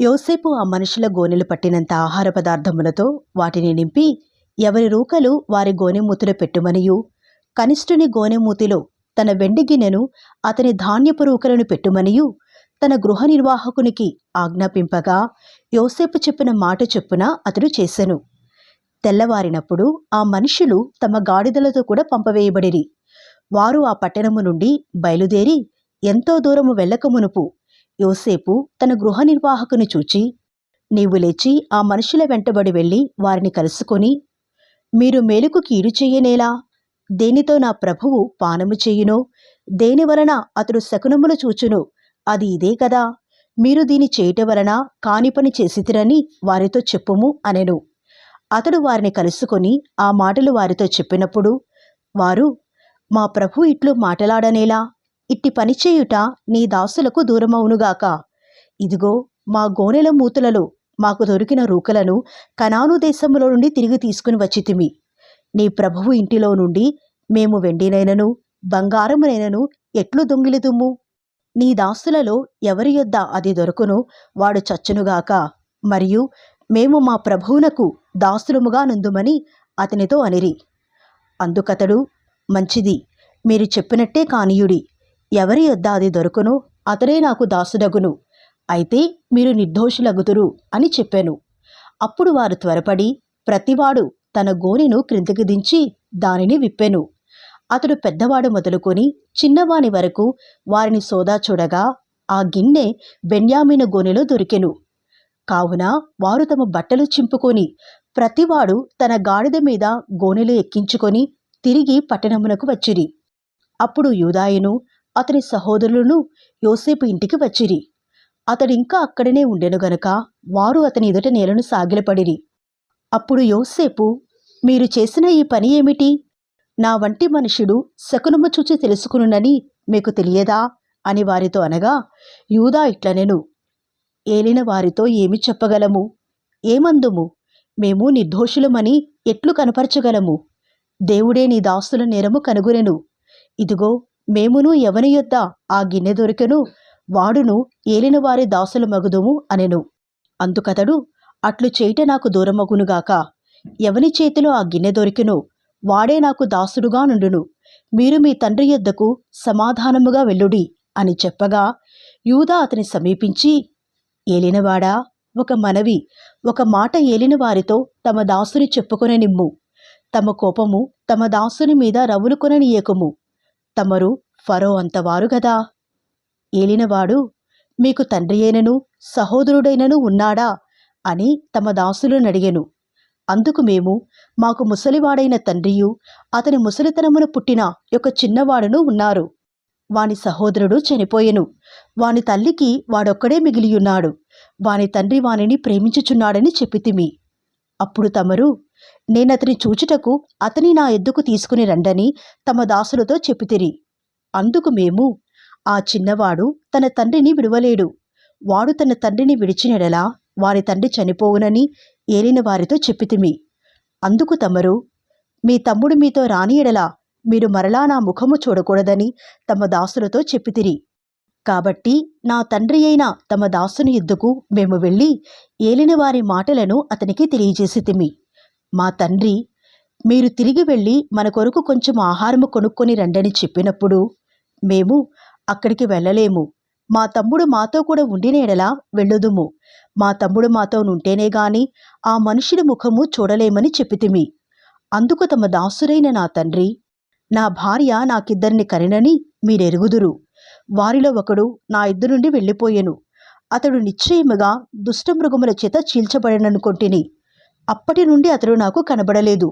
యోసేపు ఆ మనుషుల గోనెలు పట్టినంత ఆహార పదార్థములతో వాటిని నింపి ఎవరి రూకలు వారి గోనెమూతిలో పెట్టుమనియు. కనిష్ఠుని గోనెమూతిలో తన వెండి గిన్నెను అతని ధాన్యపు రూకలను పెట్టుమనియు. తన గృహ నిర్వాహకునికి ఆజ్ఞాపింపగా యోసేపు చెప్పిన మాట చెప్పున అతడు చేసెను. తెల్లవారినప్పుడు ఆ మనుషులు తమ గాడిదలతో కూడా పంపవేయబడిరి. వారు ఆ పట్టణము నుండి బయలుదేరి ఎంతో దూరము వెళ్ళక మునుపు యోసేపు తన గృహ నిర్వాహకుని చూచి నీవు లేచి ఆ మనుషుల వెంటబడి వెళ్ళి వారిని కలుసుకొని మీరు మేలుకు కీడు చెయ్యనేలా దేనితో నా ప్రభువు పానము చేయునో దేని వలన అతడు శకునములు చూచును అది ఇదే కదా. మీరు దీని చేయట వలన కాని పని చేసితిరని వారితో చెప్పుము అనెను. అతడు వారిని కలుసుకొని ఆ మాటలు వారితో చెప్పినప్పుడు వారు మా ప్రభు ఇట్లు మాటలాడనేలా? ఇట్టి పనిచేయుట నీ దాసులకు దూరమవునుగాక ఇదిగో మా గోనెల మూతులలో మాకు దొరికిన రూకలను కనాను దేశంలో నుండి తిరిగి తీసుకుని వచ్చితిమి. నీ ప్రభువు ఇంటిలో నుండి మేము వెండినైనను బంగారమునైనను ఎట్లు దొంగిలిదుము? నీ దాసులలో ఎవరి యొద్ద అది దొరుకును వాడు చచ్చునుగాక. మరియు మేము మా ప్రభువునకు దాసులముగా నుందుమని అతనితో అనిరి. అందుకతడు మంచిది మీరు చెప్పినట్టే కానీయుడి. ఎవరి యొద్ద అది దొరుకును అతడే నాకు దాసుడగును. అయితే మీరు నిర్దోషులగుదురు అని చెప్పాను. అప్పుడు వారు త్వరపడి ప్రతివాడు తన గోనెను క్రిందికి దించి దానిని విప్పెను. అతడు పెద్దవాడు మొదలుకొని చిన్నవాని వరకు వారిని సోదా చూడగా ఆ గిన్నె బెన్యామిన గోనెలో దొరికెను. కావున వారు తమ బట్టలు చింపుకొని ప్రతివాడు తన గాడిద మీద గోనెలు ఎక్కించుకొని తిరిగి పట్టణమునకు వచ్చిరి. అప్పుడు యూదాయును అతని సహోదరులను యోసేపు ఇంటికి వచ్చిరి. అతడింకా అక్కడనే ఉండెను గనుక వారు అతని ఎదుట నేలను సాగిలపడిరి. అప్పుడు యోసేపు మీరు చేసిన ఈ పని ఏమిటి? నా వంటి మనుషుడు శకునము చూచి తెలుసుకునునని మీకు తెలియదా? అని వారితో అనగా యూదా ఇట్లనెను. ఏలిన వారితో ఏమి చెప్పగలము? ఏమందుము? మేము నిర్దోషులమని ఎట్లు కనపరచగలము? దేవుడే నీ దాసుల నేరము కనుగొనెను. ఇదిగో మేమును ఎవని యొద్ద ఆ గిన్నె దొరికెను వాడును ఏలిన వారి దాసుల మగుదుము అనెను. అందుకతడు అట్లు చేయట నాకు దూరమగునుగాక ఎవని చేతిలో ఆ గిన్నె దొరికెను వాడే నాకు దాసుడుగా నుండును. మీరు మీ తండ్రి యొద్దకు సమాధానముగా వెళ్ళుడి అని చెప్పగా యూదా అతని సమీపించి ఏలినవాడా ఒక మనవి ఒక మాట ఏలిన వారితో తమ దాసుని చెప్పుకొన నిమ్ము. తమ కోపము తమ దాసుని మీద రవులుకొననీయకుము. తమరు ఫరో అంతవారు గదా. ఏలినవాడు మీకు తండ్రి అయినను సహోదరుడైనను ఉన్నాడా? అని తమ దాసులను అడిగెను. అందుకు మేము మాకు ముసలివాడైన తండ్రియు అతని ముసలితనమున పుట్టిన ఒక చిన్నవాడును ఉన్నారు. వాని సహోదరుడు చనిపోయెను. వాని తల్లికి వాడొక్కడే మిగిలియున్నాడు. వాని తండ్రి వానిని ప్రేమించుచున్నాడని చెప్పితిమి. అప్పుడు తమరు నేనతని చూచుటకు అతని నా ఎద్దుకు తీసుకుని రండని తమ దాసులతో చెప్పితిరి. అందుకు మేము ఆ చిన్నవాడు తన తండ్రిని విడువలేడు. వాడు తన తండ్రిని విడిచినెడలా వారి తండ్రి చనిపోవునని ఏలిన వారితో చెప్పితిమి. అందుకు తమరు మీ తమ్ముడు మీతో రానియడలా మీరు మరలా నా ముఖము చూడకూడదని తమ దాసులతో చెప్పితిరి. కాబట్టి నా తండ్రి అయిన తమ దాసుని ఎద్దుకు మేము వెళ్ళి ఏలిన వారి మాటలను అతనికి తెలియజేసితిమి. మా తండ్రి మీరు తిరిగి వెళ్ళి మన కొరకు కొంచెం ఆహారము కొనుక్కొని రండని చెప్పినప్పుడు మేము అక్కడికి వెళ్ళలేము. మా తమ్ముడు మాతో కూడా ఉండిన ఎడలా వెళ్ళుదుము. మా తమ్ముడు మాతో నుంటేనే గాని ఆ మనుషుడి ముఖము చూడలేమని చెప్పితిమి. అందుకు తమ దాసురైన నా తండ్రి నా భార్య నాకిద్దరిని కనినని మీరెరుగుదురు. వారిలో ఒకడు నా ఇద్దరు నుండి వెళ్ళిపోయెను. అతడు నిశ్చయముగా దుష్టమృగముల చేత చీల్చబడననుకొంటిని. అప్పటి నుండి అతడు నాకు కనబడలేదు.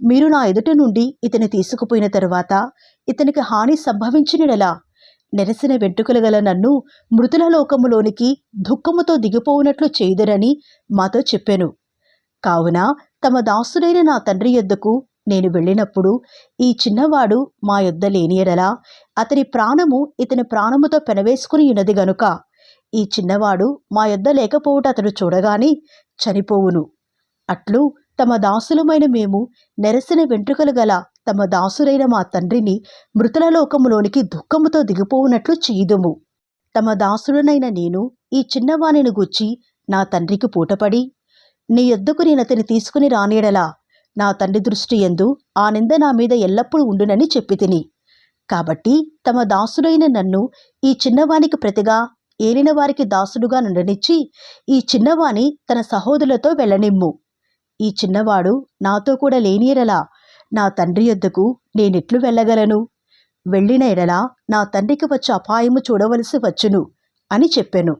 మీరు నా ఎదుట నుండి ఇతని తీసుకుపోయిన తరువాత ఇతనికి హాని సంభవించినడలా నెరసిన వెంట్రుకలు గల నన్ను మృతుల లోకములోనికి దుఃఖముతో దిగిపోవునట్లు చేయుదరని మాతో చెప్పాను. కావున తమ దాసుడైన నా తండ్రి యొద్దకు నేను వెళ్ళినప్పుడు ఈ చిన్నవాడు మా యొద్ద లేని ఎడలా అతని ప్రాణము ఇతని ప్రాణముతో పెనవేసుకుని ఉన్నది గనుక ఈ చిన్నవాడు మా యొద్ద లేకపోవుట అతడు చూడగానే చనిపోవును. అట్లు తమ దాసులమైన మేము నెరసిన వెంట్రుకలు గల తమ దాసురైన మా తండ్రిని మృతుల లోకములోనికి దుఃఖముతో దిగిపోవునట్లు చేయుదుము. తమ దాసుడనైన నేను ఈ చిన్నవాణిని గుచ్చి నా తండ్రికి పూటపడి నీ యొద్దకు నేను అతని తీసుకుని రానేడలా నా తండ్రి దృష్టి ఎందు ఆ నింద నా మీద ఎల్లప్పుడూ ఉండునని చెప్పి తిని కాబట్టి తమ దాసుడైన నన్ను ఈ చిన్నవానికి ప్రతిగా ఏలిన వారికి దాసుడుగా నుండనిచ్చి ఈ చిన్నవాణి తన సహోదరులతో వెళ్ళనిమ్ము. ఈ చిన్నవాడు నాతో కూడా లేని ఎడలా నా తండ్రి యొద్దకు నేనెట్లు వెళ్ళగలను? వెళ్ళిన ఎడలా నా తండ్రికి వచ్చే అపాయము చూడవలసి వచ్చును అని చెప్పాను.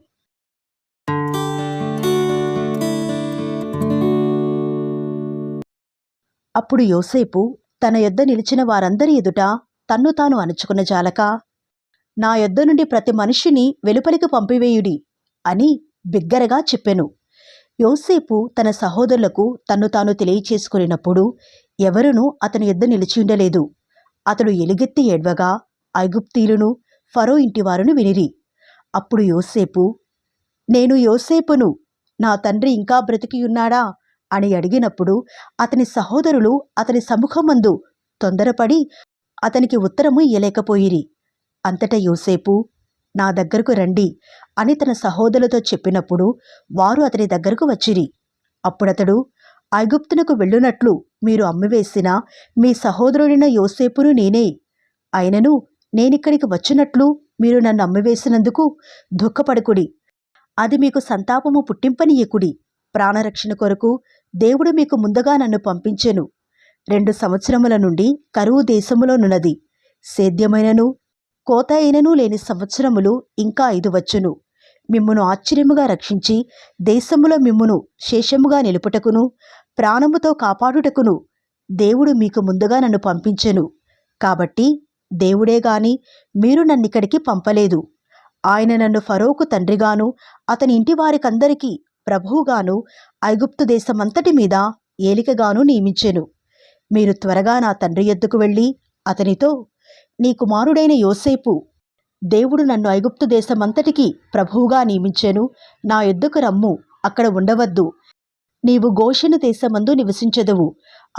అప్పుడు యోసేపు తన యొద్ద నిలిచిన వారందరి ఎదుట తన్ను తాను అణుచుకున్న జాలక నా యొద్ద నుండి ప్రతి మనిషిని వెలుపలికి పంపివేయుడి అని బిగ్గరగా చెప్పెను. యోసేపు తన సహోదరులకు తన్ను తాను తెలియచేసుకునినప్పుడు ఎవరునూ అతని ఎద్ద నిలిచి ఉండలేదు. అతడు ఎలుగెత్తి ఏడ్వగా ఐగుప్తీయులను ఫరో ఇంటివారును వినిరి. అప్పుడు యోసేపు నేను యోసేపును నా తండ్రి ఇంకా బ్రతికియున్నాడా? అని అడిగినప్పుడు అతని సహోదరులు అతని సముఖమందు తొందరపడి అతనికి ఉత్తరము ఇయ్యలేకపోయిరి. అంతటా యోసేపు నా దగ్గరకు రండి అని తన సహోదరులతో చెప్పినప్పుడు వారు అతని దగ్గరకు వచ్చిరి. అప్పుడతడు ఐగుప్తునకు వెళ్ళునట్లు మీరు అమ్మివేసిన మీ సహోదరుడైన యోసేపును నేనే. అయినను నేనిక్కడికి వచ్చినట్లు మీరు నన్ను అమ్మివేసినందుకు దుఃఖపడకుడి. అది మీకు సంతాపము పుట్టింపనీయకుడి. ప్రాణరక్షణ కొరకు దేవుడు మీకు ముందుగా నన్ను పంపించెను. రెండు సంవత్సరముల నుండి కరువు దేశములోనున్నది సేద్యమైనను కోత అయినను లేని సంవత్సరములు ఇంకా ఐదు వచ్చును. మిమ్మును ఆశ్చర్యముగా రక్షించి దేశములో మిమ్మును శేషముగా నిలుపుటకును ప్రాణముతో కాపాడుటకును దేవుడు మీకు ముందుగా నన్ను పంపించెను. కాబట్టి దేవుడే గాని మీరు నన్నిక్కడికి పంపలేదు. ఆయన నన్ను ఫరోకు తండ్రిగాను అతని ఇంటి వారికందరికీ ప్రభువుగాను ఐగుప్తు దేశమంతటి మీద ఏలికగాను నియమించెను. మీరు త్వరగా నా తండ్రి ఎద్దుకు వెళ్ళి అతనితో నీ కుమారుడైన యోసేపు దేవుడు నన్ను ఐగుప్తు దేశమంతటికి ప్రభువుగా నియమించెను. నా ఎద్దుకు రమ్ము అక్కడ ఉండవద్దు. నీవు గోషెను దేశమందు నివసించదువు.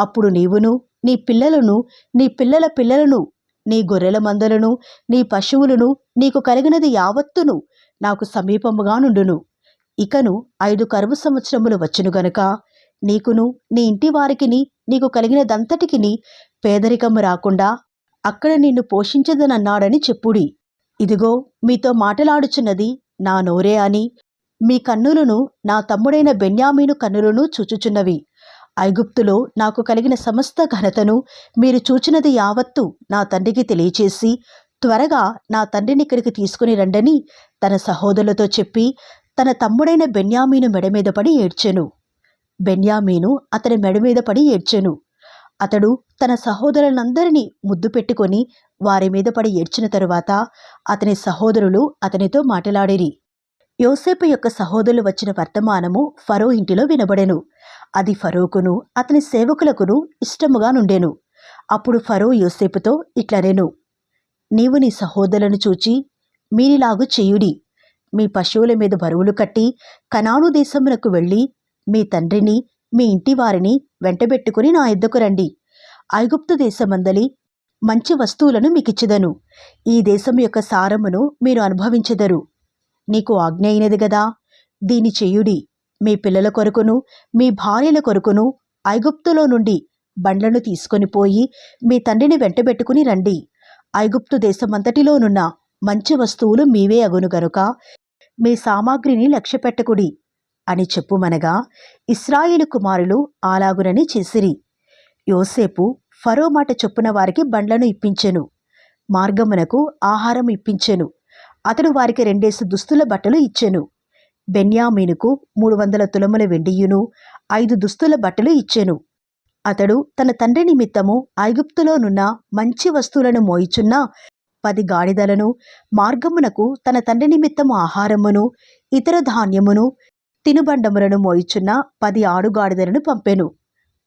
అప్పుడు నీవును నీ పిల్లలను నీ పిల్లల పిల్లలను నీ గొర్రెల మందలను నీ పశువులను నీకు కలిగినది యావత్తును నాకు సమీపముగా నుండును. ఇకను ఐదు కరువు సంవత్సరములు వచ్చును గనుక నీకును నీ ఇంటి వారికిని నీకు కలిగినదంతటికిని పేదరికము రాకుండా అక్కడ నిన్ను పోషించదనన్నాడని చెప్పుడి. ఇదిగో మీతో మాటలాడుచున్నది నా నోరే అని. మీ కన్నులను నా తమ్ముడైన బెన్యామీను కన్నులను చూచుచున్నవి. ఐగుప్తులో నాకు కలిగిన సమస్త ఘనతను మీరు చూచినది యావత్తు నా తండ్రికి తెలియచేసి త్వరగా నా తండ్రిని ఇక్కడికి తీసుకుని రండని తన సహోదరులతో చెప్పి తన తమ్ముడైన బెన్యామీను మెడ మీద పడి ఏడ్చెను. బెన్యామీను అతని మెడ మీద పడి ఏడ్చెను. అతడు తన సహోదరులందరినీ ముద్దు పెట్టుకొని వారి మీద పడి ఏడ్చిన తరువాత అతని సహోదరులు అతనితో మాట్లాడిరి. యోసేపు యొక్క సహోదరులు వచ్చిన వర్తమానము ఫరో ఇంటిలో వినబడెను. అది ఫరోకును అతని సేవకులకును ఇష్టముగా నుండెను. అప్పుడు ఫరో యోసేపుతో ఇట్లనెను. నీవు నీ సహోదరులను చూచి మీరిలాగు చేయుడి. మీ పశువుల మీద బరువులు కట్టి కనాను దేశమునకు వెళ్ళి మీ తండ్రిని మీ ఇంటి వారిని వెంటబెట్టుకుని నా ఎద్దకు రండి. ఐగుప్తు దేశమందలి మంచి వస్తువులను మీకిచ్చిదను. ఈ దేశం యొక్క సారమును మీరు అనుభవించెదరు. నీకు ఆజ్ఞ అయినది గదా? దీని చెయ్యుడి మీ పిల్లల కొరకును మీ భార్యల కొరకును ఐగుప్తులో నుండి బండ్లను తీసుకొని పోయి మీ తండ్రిని వెంటబెట్టుకుని రండి. ఐగుప్తు దేశమంతటిలోనున్న మంచి వస్తువులు మీవే అగును గనుక మీ సామాగ్రిని లక్ష్యపెట్టకుడి. అని చెప్పుమనగా ఇస్రాయిలు కుమారులు అలాగునని చేసిరి. యోసేపు ఫరో మాట చొప్పున వారికి బండ్లను ఇప్పించెను మార్గమునకు ఆహారం ఇప్పించెను అతడు వారికి రెండేసి దుస్తుల బట్టలు ఇచ్చెను. బెన్యామీనుకు మూడు వందల తులముల వెండియును ఐదు దుస్తుల బట్టలు ఇచ్చెను. అతడు తన తండ్రి నిమిత్తము ఐగుప్తులోనున్న మంచి వస్తువులను మోయిచున్న పది గాడిదలను మార్గమునకు తన తండ్రి నిమిత్తము ఆహారమును ఇతర ధాన్యమును తినుబండములను మోయిచున్న పది ఆడుగాడిదలను పంపెను.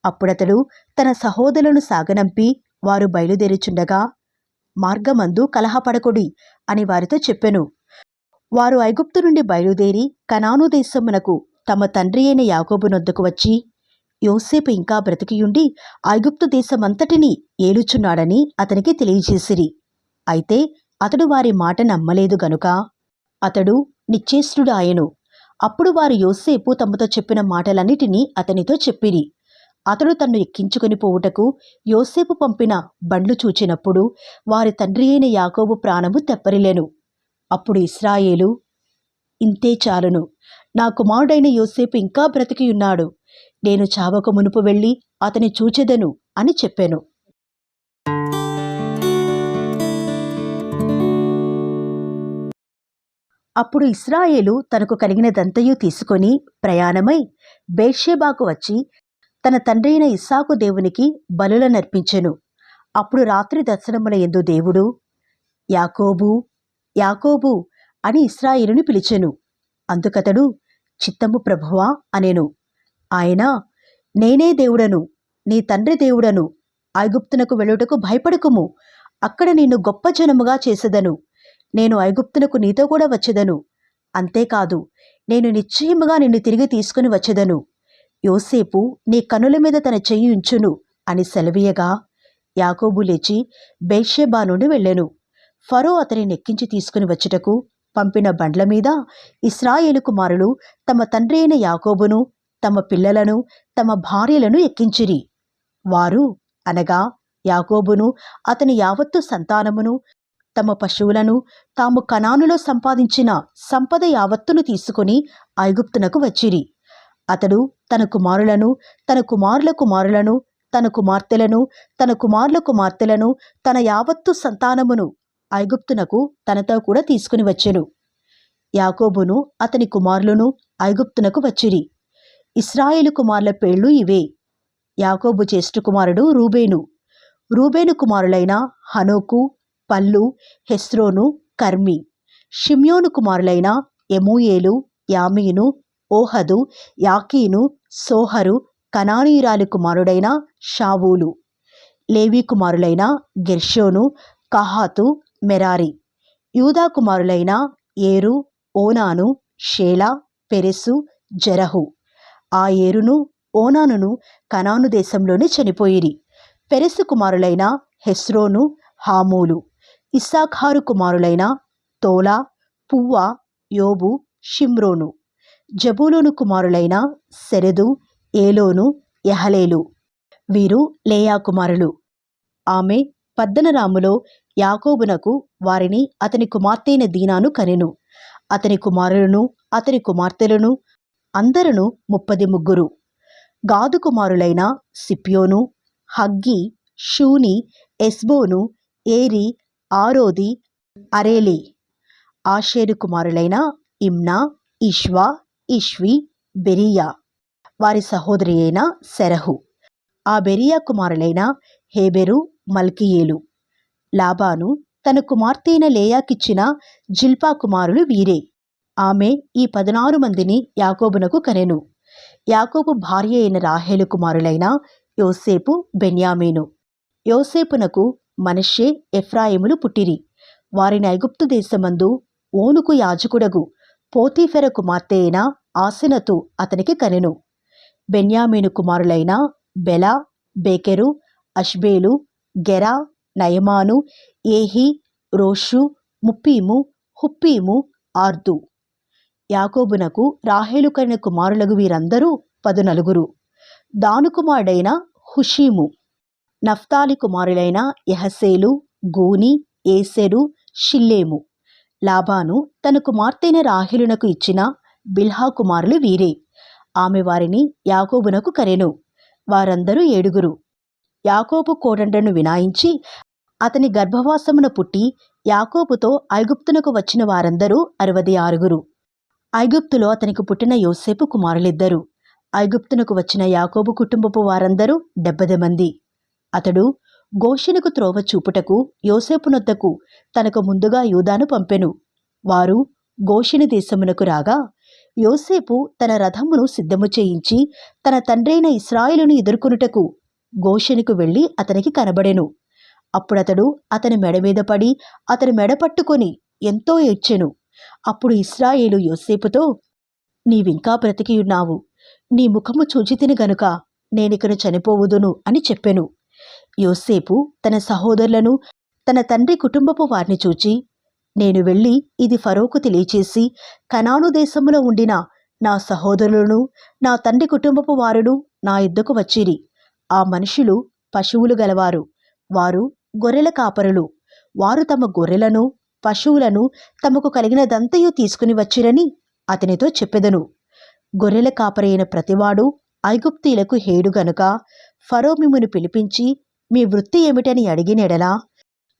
అప్పుడతడు తన సహోదరులను సాగనంపి వారు బయలుదేరిచుండగా మార్గమందు కలహపడకుడి అని వారితో చెప్పెను. వారు ఐగుప్తు నుండి బయలుదేరి కనాను దేశమునకు తమ తండ్రి అయిన యాకోబు నొద్దకు వచ్చి యోసేపు ఇంకా బ్రతికియుండి ఐగుప్తు దేశమంతటిని ఏలుచున్నాడని అతనికి తెలియజేసిరి. అయితే అతడు వారి మాట నమ్మలేదు గనుక అతడు నిశ్చేష్టుడాయను అప్పుడు వారు యోసేపు తమతో చెప్పిన మాటలన్నిటినీ అతనితో చెప్పిరి. అతడు తన్ను ఎక్కించుకొని పోవుటకు యోసేపు పంపిన బండ్లు చూచినప్పుడు వారి తండ్రి అయిన యాకోబు ప్రాణము తెప్పరిలేను. అప్పుడు ఇస్రాయేలు ఇంతే చాలును. నా కుమారుడైన యోసేపు ఇంకా బ్రతికి ఉన్నాడు నేను చావక మునుపు వెళ్ళి అతని చూచెదను అని చెప్పాను. అప్పుడు ఇస్రాయేలు తనకు కలిగినదంతయు తీసుకొని ప్రయాణమై బేర్షేబాకు వచ్చి తన తండ్రి అయిన ఇస్సాకు దేవునికి బలులనర్పించెను. అప్పుడు రాత్రి దర్శనముల ఎందు దేవుడు యాకోబు యాకోబు అని ఇస్రాయేలుని పిలిచెను. అందుకతడు చిత్తము ప్రభువా అనెను. ఆయన నేనే దేవుడను నీ తండ్రి దేవుడను ఐగుప్తునకు వెళ్ళుటకు భయపడకుము. అక్కడ నిన్ను గొప్ప జనముగా చేసెదను. నేను ఐగుప్తునకు నీతో కూడా వచ్చేదను. అంతేకాదు నేను నిశ్చయముగా నిన్ను తిరిగి తీసుకుని వచ్చేదను. యోసేపు నీ కనుల మీద తన చెయ్యి ఉంచును అని సెలవీయగా యాకోబు లేచి బేషేబా నుండి వెళ్ళెను. ఫరో అతని నెక్కించి తీసుకుని వచ్చుటకు పంపిన బండ్ల మీద ఇస్రాయేలు కుమారులు తమ తండ్రి అయిన యాకోబును తమ పిల్లలను తమ భార్యలను ఎక్కించిరి. వారు అనగా యాకోబును అతని యావత్తు సంతానమును తమ పశువులను తాము కనానులో సంపాదించిన సంపద యావత్తును తీసుకుని ఐగుప్తునకు వచ్చిరి. అతడు తన కుమారులను తన కుమారుల కుమారులను తన కుమార్తెలను తన కుమారుల కుమార్తెలను తన యావత్తు సంతానమును ఐగుప్తునకు తనతో కూడా తీసుకుని వచ్చెను. యాకోబును అతని కుమారులను ఐగుప్తునకు వచ్చిరి. ఇస్రాయేలు కుమారుల పేర్లు ఇవే. యాకోబు జ్యేష్ఠ కుమారుడు రూబేను. రూబేను కుమారులైన హనోకు పల్లు హెస్రోను కర్మి. షిమ్యోను కుమారులైన ఎమూయేలు యామీను ఓహదు యాకీను సోహరు కనానీయురాలి కుమారుడైన షావూలు. లేవి కుమారులైన గెర్షోను కహాతు మెరారి. యూదా కుమారులైన ఏరు ఓనాను షేలా పెరెసు జరహు. ఆ ఏరును ఓనానును కనాను దేశంలోనే చనిపోయిరి. పెరెసు కుమారులైన హెస్రోను హామూలు. ఇస్సాఖారు కుమారులైన తోలా పువ్వ యోబు షిమ్రోను. జబూలోను కుమారులైన సెరెదు ఏలోను యహలేలు. వీరు లేయా కుమారులు. ఆమె పద్దనరాములో యాకోబునకు వారిని అతని కుమార్తెైన దీనాను కనెను. అతని కుమారులను అతని కుమార్తెలను అందరూ ముప్పది ముగ్గురు. గాదు కుమారులైన సిప్యోను huggy Shuni Ezbon Eri Arodi Areli. Asher కుమారులైన Imnah Ishvah Ishvi Beriah. వారి సహోదరి అయిన సెరహు. ఆ బెరియా కుమారులైన హేబెరు మల్కియేలు. లాబాను తన కుమార్తె అయిన లేయాకిచ్చిన జిల్పా కుమారులు వీరే. ఆమె ఈ పదనారు మందిని యాకోబునకు కనెను. యాకోబు భార్య అయిన రాహేలు కుమారులైన యోసేపు బెన్యామీను. యోసేపునకు మనషే ఎఫ్రాయిములు పుట్టిరి. వారిని ఐగుప్తు దేశమందు ఓనుకు యాజకుడగు పోతీఫెర కుమార్తె అయిన ఆసెనతు అతనికి కనెను. బెన్యామీను కుమారులైన బెలా బేకెరు అష్బేలు గెరా నయమాను ఏహి రోషు ముప్పీము హుప్పీము ఆర్దు. యాకోబునకు రాహేలు కనిన కుమారులగు వీరందరూ పదునలుగురు. దాను కుమారుడైన హుషీము. నఫ్తాలి కుమారులైన యహసేలు గూని ఏసెరు షిల్లేము. లాబాను తన కుమార్తెన రాహిలునకు ఇచ్చిన బిల్హా కుమారులు వీరే. ఆమె వారిని యాకోబునకు కరెను. వారందరూ ఏడుగురు. యాకోబు కోడండను వినాయించి అతని గర్భవాసమున పుట్టి యాకోబుతో ఐగుప్తునకు వచ్చిన వారందరూ అరవది ఆరుగురు. ఐగుప్తులో అతనికి పుట్టిన యోసేపు కుమారులిద్దరు. ఐగుప్తునకు వచ్చిన యాకోబు కుటుంబపు వారందరూ డెబ్బది మంది. అతడు గోషెనుకు త్రోవ చూపుటకు యోసేపునొద్దకు తనకు ముందుగా యూదాను పంపెను. వారు గోషెను దేశమునకు రాగా యోసేపు తన రథమును సిద్ధము చేయించి తన తండ్రైన ఇస్రాయిలును ఎదుర్కొనుటకు గోషెనుకు వెళ్ళి అతనికి కనబడెను. అప్పుడతడు అతని మెడ మీద పడి అతని మెడ పట్టుకొని ఎంతో ఏడ్చెను. అప్పుడు ఇస్రాయేలు యోసేపుతో నీవింకా బ్రతికియున్నావు. నీ ముఖము చూచితిని గనుక నేనికను చనిపోవుదును అని చెప్పెను. యోసేపు తన సహోదరులను తన తండ్రి కుటుంబపు వారిని చూచి నేను వెళ్ళి ఇది ఫరోకు తెలియచేసి కనాను దేశములో ఉండిన నా సహోదరులను నా తండ్రి కుటుంబపు వారును నా యుద్ధకు వచ్చిరి. ఆ మనుషులు పశువులు గలవారు. వారు గొర్రెల కాపరులు. వారు తమ గొర్రెలను పశువులను తమకు కలిగినదంతయు తీసుకుని వచ్చిరని అతనితో చెప్పెదను. గొర్రెల కాపరైన ప్రతివాడు ఐగుప్తీలకు హేడు గనుక ఫరో మిమ్మును పిలిపించి మీ వృత్తి ఏమిటని అడిగినెడలా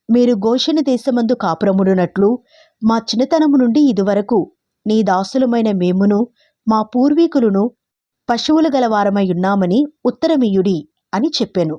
మీరు గోషణ దేశమందు కాపురముడునట్లు మా చిన్నతనము నుండి ఇదివరకు నీ దాసులమైన మేమును మా పూర్వీకులను పశువులు గలవారమై ఉన్నామని ఉత్తరమియుడి అని చెప్పాను.